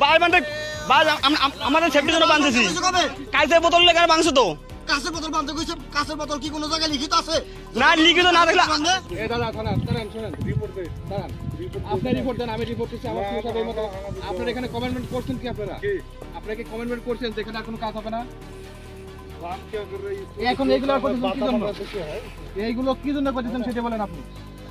বাল আম- আম- আমাদের সেফটির জন্য বাঁধতেছি বোতল বাংছো তো? কাঁচের বোতল কইছে কাঁচের বোতল কি কোনো জায়গায় লিখিত আছে? না লিখিত না দেখলে এ দাদা দাঁড়ান দাঁড়ান শোনেন রিপোর্ট দেন দাঁড়ান আপনি রিপোর্ট দেন আমি রিপোর্ট দিচ্ছি আমার পুলিশ হবে মতো। আপনারা এখানে কমেন্টমেন্ট করছেন কি আপনারা? আপনারা কি কমেন্টমেন্ট করছেন? যেখানে আর কোনো কাজ হবে না? এখন এইগুলো করতেছেন কি জন্য? এইগুলো কি জন্য করতেছেন সেটা বলেন আপনি।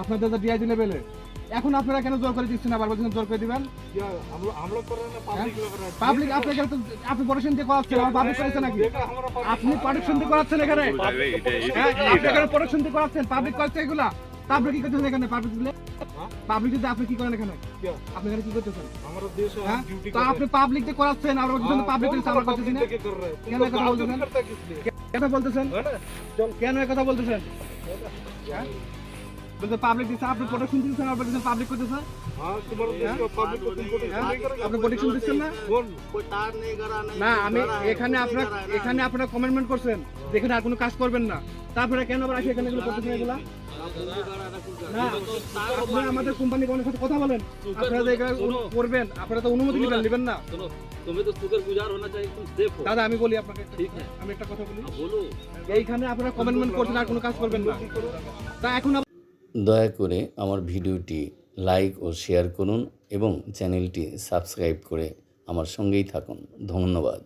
আপনাদের যে ডিআইজি লেভেলে এখন আপনারা কেন জোর করে দিচ্ছেন আবার বলছেন জোর করে দিবেন? পাবলিক আপনাকে তো আপনি প্রোটেকশন দিয়ে করাচ্ছেন আমার পাবলিক করেছে নাকি? আপনি প্রোটেকশন দিয়ে করাচ্ছেন এখানে? হ্যাঁ, আপনি এখানে প্রোটেকশন দিয়ে করাচ্ছেন পাবলিক করছে এগুলা? তারপরে কি করতেছেন এখানে? পাবলিক দিলে? পাবলিক দিতে আপনি কি করেন এখানে? আপনি এখানে কি করতেছেন? হ্যাঁ? তো আপনি পাবলিক দিয়ে করাচ্ছেন আমরা বলছেন পাবলিক দিয়ে আমরা করতেছি না কেন কথা বলতেছেন? কেন বলতেছেন? কেন কথা বলতেছেন? হ্যাঁ? বলতে পাবলিক দিছে আপনি প্রোটেকশন দিচ্ছেন হ্যাঁ? আপনি বলছেন পাবলিক করতেছে? আপনি প্রোটেকশন দিচ্ছেন না? না আমি এখানে আপনার এখানে আপনারা কমেন্টমেন্ট করছেন। দেখেন আর কোনো কাজ করবেন না। তারপরে কেন আবার এখানে এগুলো করতে এগুলা? আপনারা আমাদের কোম্পানি সাথে কথা বলেন। করবেন আপনারা তো অনুমতি নেবেন না দাদা আমি বলি আপনাকে আপনারা কমেন্টমেন্ট করছেন আর কোনো কাজ করবেন না। তা এখন দয়া করে আমার ভিডিওটি লাইক ও শেয়ার করুন এবং চ্যানেলটি সাবস্ক্রাইব করে আমার সঙ্গেই থাকুন। ধন্যবাদ।